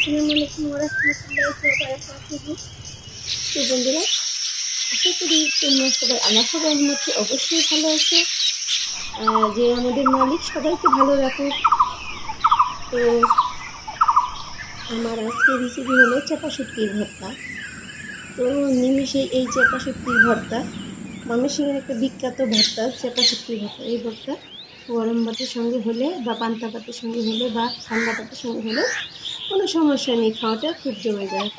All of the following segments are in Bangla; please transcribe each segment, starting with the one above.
আসসালামু আলাইকুম ওরহমতুল্লাহি ওয়াবারাকাতুহু তো করি তোমরা সবাই রহমতে অবশ্যই ভালো আছো যে আমাদের মালিক সবাইকে ভালো রাখো তো আমার আজকে রেসিপি হলো চাপা শুটকির ভর্তা। তো নিমিষে এই চাপা শুটকির ভর্তা ময়মনসিংহের একটা বিখ্যাত ভর্তা চাপা শুটকির ভর্তা। এই ভর্তা গরম ভাতের সঙ্গে হলে বা পান্তা ভাতের সঙ্গে হলে বা ঠান্ডা ভাতের সঙ্গে হলে কোনো সমস্যা নেই, খাওয়াটা খুব জমে যায়।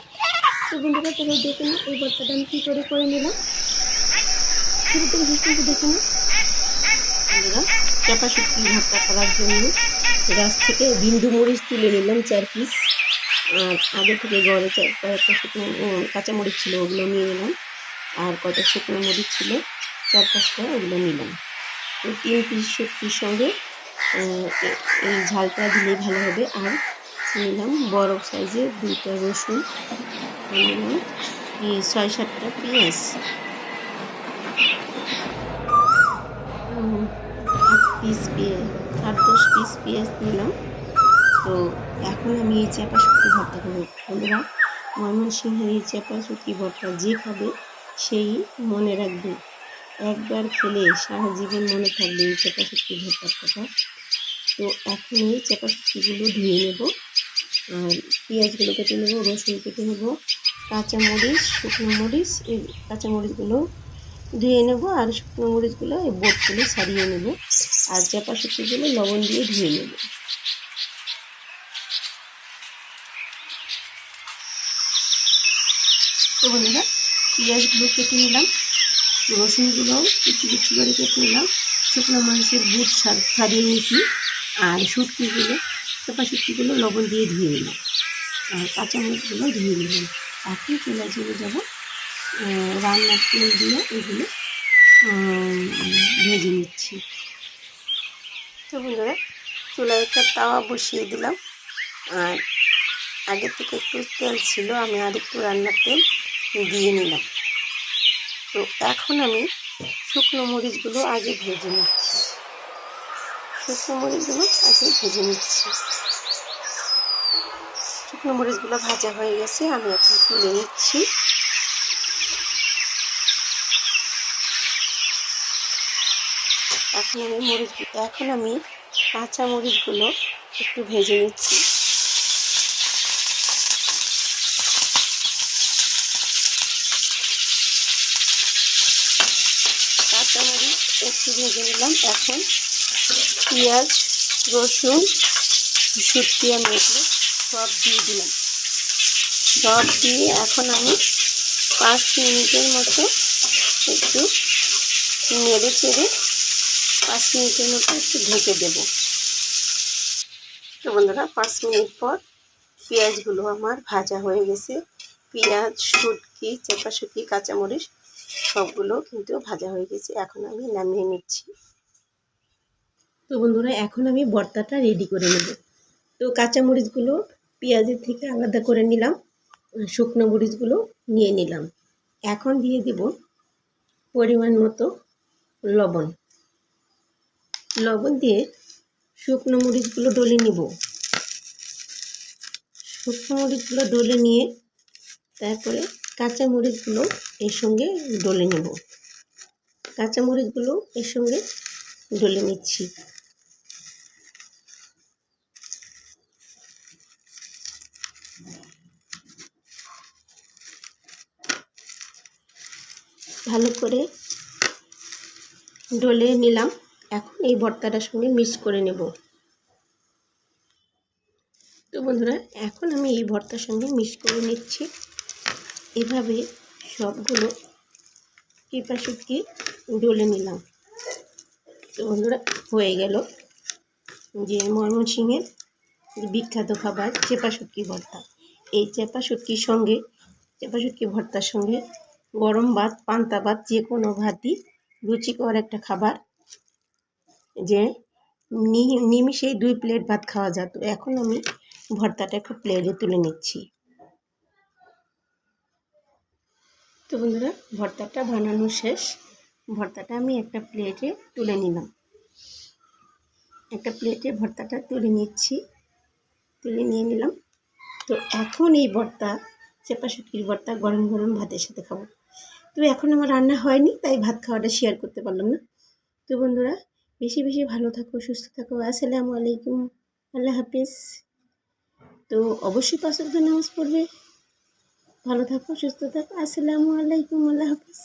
তো বন্ধুরা, তোমরা দেখে না এই ভর্তাটা আমি কী করে করে নিলাম। শুরু শেষ পর্যন্ত দেখে না বন্ধুরা, চাপা শুটকি করার জন্য গাছ থেকে বিন্দু মরিচ তুলে নিলাম চার পিস আর আগে থেকে গড়ে চার কয়েকটা শুকনো কাঁচা মরিচ ছিল, ওগুলো নিয়ে নিলাম। আর কটা শুকনো মরিচ ছিল, চার পাঁচটা ওগুলো নিলাম। তো তিন পিস শুটকির সঙ্গে এই ঝালটা দিলেই ভালো হবে। আর নিলাম, বড় সাইজের দুইটা রসুন, নিলাম ছয় সাতটা পেঁয়াজ। পিস পেঁয়াজ আট দশ পিস পেঁয়াজ নিলাম। তো এখন আমি এই চাপা শুটকি ভর্তা করব। বন্ধুরা, ময়মনসিংহের এই চাপা শুটকি ভর্তা যে খাবে সেই মনে রাখবে। একবার খেলে সারা জীবন মনে থাকবে এই চাপা শুটকি ভর্তার কথা। তো এখন এই চাপা শুটকিগুলো ধুয়ে নেব। আর পেঁয়াজগুলো কেটে নেব, রসুন কেটে নেব, কাঁচামরিচ, শুকনো মরিচ, এই কাঁচামরিচগুলো ধুয়ে নেব আর শুকনো মরিচগুলো এই বোটগুলো সারিয়ে নেব। আর চাপা শুটকিগুলো লবণ দিয়ে ধুয়ে নেব। তো বন্ধুরা, পেঁয়াজগুলো কেটে নিলাম রসুনগুলো কুচি কুচি করে কেটে নিলাম, শুকনো মরিচের বুট ছাড়িয়ে নিয়েছি। আর শুটকিগুলো চাপা শুটকিগুলো লবণ দিয়ে ধুয়ে নিলাম। আর কাঁচা মরিচগুলো ধুয়ে নিলাম। এখন চুলায় চলে যাব রান্নার তেল দিয়ে এগুলো ভেজে নিচ্ছি। তো বন্ধুরা, চুলায় একটা তাওয়া বসিয়ে দিলাম। আর আগে থেকে একটু তেল ছিল, আমি আর একটু রান্নার তেল দিয়ে নিলাম। তো এখন আমি শুকনো মরিচগুলো আগে ভেজে নিচ্ছি। শুকনো মরিচগুলো আগে ভেজে নিচ্ছি। শুকনো মরিচগুলো ভাজা হয়ে গেছে, আমি এখন তুলে নিচ্ছি। এখন আমি মরিচ, এখন আমি কাঁচা মরিচগুলো একটু ভেজে নিচ্ছি। কাঁচা মরিচ একটু ভেজে নিলাম, এখন পেঁয়াজ, রসুন, শুটকি আমি এগুলো সব দিয়ে দিলাম। সব দিয়ে এখন আমি পাঁচ মিনিটের মতো একটু নেড়ে চেড়ে পাঁচ মিনিটের মতো একটু ঢেকে দেব। তো বন্ধুরা, পাঁচ মিনিট পর পেঁয়াজগুলো আমার ভাজা হয়ে গেছে। পেঁয়াজ, শুটকি চেপা শুটকি কাঁচামরিচ সবগুলো কিন্তু ভাজা হয়ে গেছে। এখন আমি নামিয়ে নিচ্ছি। তো বন্ধুরা, এখন আমি ভর্তাটা রেডি করে নেব। তো কাঁচা মরিচগুলো পেঁয়াজের থেকে আলাদা করে নিলাম শুকনো মরিচগুলো নিয়ে নিলাম। এখন দিয়ে দেব পরিমাণ মতো লবণ। লবণ দিয়ে শুকনো মরিচগুলো ডলে নিব। শুকনো মরিচগুলো ডলে নিয়ে তারপরে কাঁচা মরিচগুলো এর সঙ্গে ডলে নেব। কাঁচা মরিচগুলো এর সঙ্গে ডলে নিচ্ছি। ভালো করে ডলে নিলাম। এখন এই ভর্তাটার সঙ্গে মিক্স করে নেব। তো বন্ধুরা, এখন আমি এই ভর্তার সঙ্গে মিক্স করে নিচ্ছি। এভাবে সবগুলো টিপা শুটকি ডলে নিলাম। তো বন্ধুরা, হয়ে গেল। যে ময়মনসিংহের বিখ্যাত খাবার চেপা শুটকি ভর্তা। এই চেপা শুটকির সঙ্গে চেপা শুটকি ভর্তার সঙ্গে গরম ভাত, পান্তা ভাত, যে কোনো ভাতই রুচিকর একটা খাবার যে নি- নিমিষেই দুই প্লেট ভাত খাওয়া যেত। এখন আমি ভর্তাটা একটু প্লেটে তুলে নিচ্ছি। তো বন্ধুরা, ভর্তাটা বানানো শেষ। ভর্তাটা আমি একটা প্লেটে তুলে নিলাম। একটা প্লেটে ভর্তাটা তুলে নিচ্ছি। তুলে নিয়ে নিলাম। তো তো এখন এই ভর্তা চেপা শুটকির ভর্তা গরম গরম ভাতের সাথে খাব। তো এখন আমার রান্না হয়নি, তাই ভাত খাওয়াটা শেয়ার করতে পারলাম না। তো বন্ধুরা, বেশি বেশি ভালো থাকো, সুস্থ থাকো, আসসালামু আলাইকুম, আল্লাহ হাফিজ। তো অবশ্যই পাঁচ নামাজ পড়বে। ভালো থাকো, সুস্থ থাকো, আসসালামু আলাইকুম, আল্লাহ হাফিজ।